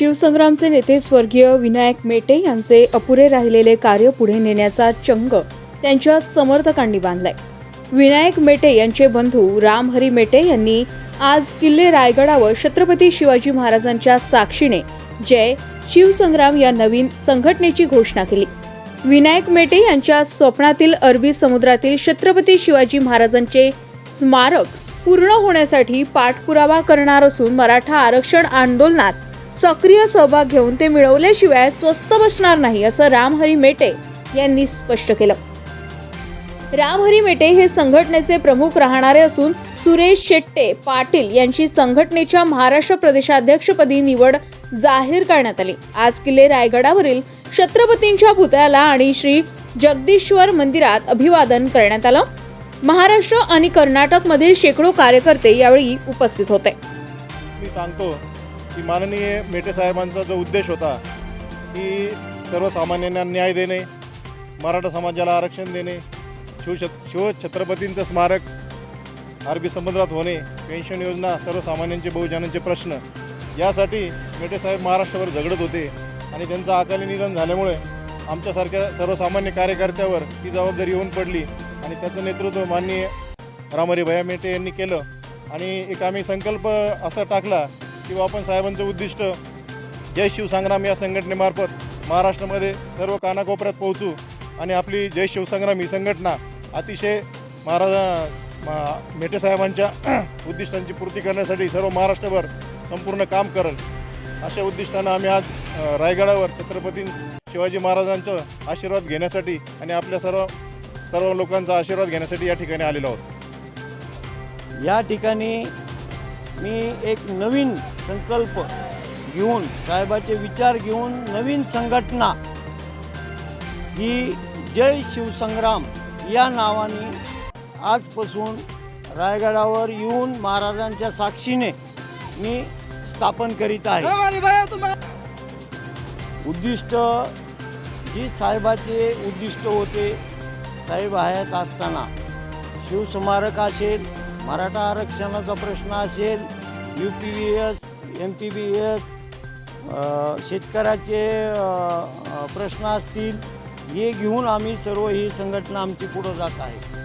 शिवसंग्रामचे नेते स्वर्गीय विनायक मेटे यांचे अपुरे राहिलेले कार्य पुढे नेण्याचा चंग त्यांच्या समर्थकांनी बांधलाय. विनायक मेटे यांचे बंधू रामहरी मेटे यांनी आज किल्ले रायगडावर छत्रपती शिवाजी महाराजांच्या साक्षीने जय शिवसंग्राम या नवीन संघटनेची घोषणा केली. विनायक मेटे यांच्या स्वप्नातील अरबी समुद्रातील छत्रपती शिवाजी महाराजांचे स्मारक पूर्ण होण्यासाठी पाठपुरावा करणार असून मराठा आरक्षण आंदोलनात सक्रिय सहभाग घेऊन ते मिळवल्याशिवाय स्वस्त बसणार नाही असं रामहरी मेटे यांनी स्पष्ट केलं. रामहरी मेटे हे संघटनेचे प्रमुख राहणारे असून सुरेश शेट्टे पाटील यांची संघटनेच्या महाराष्ट्र प्रदेशाध्यक्षपदी निवड जाहीर करण्यात आली. आज किल्ले रायगडावरील छत्रपतींच्या पुतळ्याला आणि श्री जगदीश्वर मंदिरात अभिवादन करण्यात आलं. महाराष्ट्र आणि कर्नाटकमधील शेकडो कार्यकर्ते यावेळी उपस्थित होते. मी सांगतो की माननीय मेटे साहेबांचा जो उद्देश होता की सर्वसामान्यांना न्याय देणे मराठा समाजाला आरक्षण देणे शिव शिवछत्रपतींचं स्मारक अरबी समुद्रात होणे पेन्शन योजना सर्वसामान्यांचे बहुजनांचे प्रश्न यासाठी मेटे साहेब महाराष्ट्रावर झगडत होते. आणि त्यांचं अकाली निधन झाल्यामुळे आमच्यासारख्या सर्वसामान्य कार्यकर्त्यावर ती जबाबदारी येऊन पडली. आणि त्याचं नेतृत्व माननीय रामरी भया मेटे यांनी केलं. आणि एक आम्ही संकल्प असा टाकला किंवा आपण साहेबांचं उद्दिष्ट जय शिवसंग्राम या संघटनेमार्फत महाराष्ट्रामध्ये सर्व कानाकोपऱ्यात पोहोचू आणि आपली जय शिवसंग्राम ही संघटना अतिशय महाराजा मेटेसाहेबांच्या मेटे साहेबांच्या उद्दिष्टांची पूर्ती करण्यासाठी सर्व महाराष्ट्रभर संपूर्ण काम करल. अशा उद्दिष्टानं आम्ही आज रायगडावर छत्रपती शिवाजी महाराजांचा आशीर्वाद घेण्यासाठी आणि आपल्या सर्व सर्व लोकांचा आशीर्वाद घेण्यासाठी या ठिकाणी आलेलो आहोत. या ठिकाणी मी एक नवीन संकल्प घेऊन साहेबाचे विचार घेऊन नवीन संघटना ही जय शिवसंग्राम या नावाने आजपासून रायगडावर येऊन महाराजांच्या साक्षीने मी स्थापन करीत आहे. उद्दिष्ट जी साहेबाचे उद्दिष्ट होते साहेब हयात असताना. शिवस्मारक असेल मराठा आरक्षणाचा प्रश्न असेल U P V S M P B S शेतकऱ्याचे प्रश्न असतील हे घेऊन आम्ही सर्व ही संघटना आमची पुढं जात आहे.